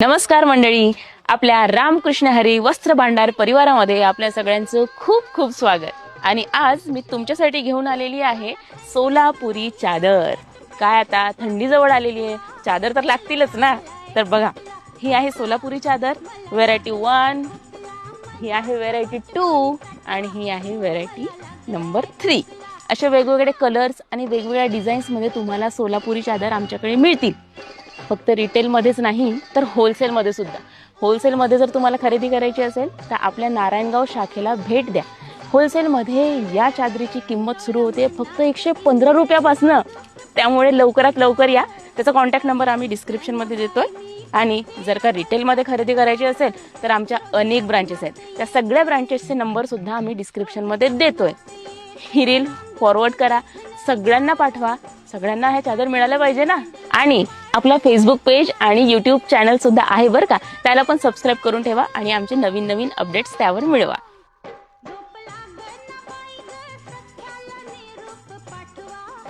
नमस्कार मंडळी. आपल्या रामकृष्ण हरी वस्त्र भांडार परिवारामध्ये आपल्या सगळ्यांचं खूप खूप स्वागत. आणि आज मी तुमच्यासाठी घेऊन आलेली आहे सोलापुरी चादर. काय आता थंडी जवळ आलेली आहे. चादर तर लागतीलच ना? तर बघा ही आहे सोलापुरी चादर. व्हेरायटी वन ही आहे व्हेरायटी टू आणि ही आहे व्हेरायटी नंबर थ्री असे वेगवेगळे कलर्स आणि वेगवेगळ्या डिझाईन्समध्ये तुम्हाला सोलापुरी चादर आमच्याकडे मिळतील. फक्त रिटेलमध्येच नाही तर होलसेलमध्ये सुद्धा. होलसेलमध्ये जर तुम्हाला खरेदी करायची असेल तर आपल्या नारायणगाव शाखेला भेट द्या. होलसेलमध्ये या चादरीची किंमत सुरू होते फक्त एकशे पंधरा रुपयापासनं. त्यामुळे लवकरात लवकर या. त्याचा कॉन्टॅक्ट नंबर आम्ही डिस्क्रिप्शनमध्ये देतोय. आणि जर का रिटेलमध्ये खरेदी करायची असेल तर आमच्या अनेक ब्रांचेस आहेत. त्या सगळ्या ब्रांचेसचे नंबरसुद्धा आम्ही डिस्क्रिप्शनमध्ये देतोय. ही रील फॉरवर्ड करा. सगळ्यांना पाठवा. सगळ्यांना हे चादर मिळालं पाहिजे ना. आणि आपला फेसबुक पेज आणि यूट्यूब चॅनल सुद्धा आहे बरं का. त्याला पण सबस्क्राईब करून ठेवा आणि आमचे नवीन नवीन अपडेट्स त्यावर मिळवा.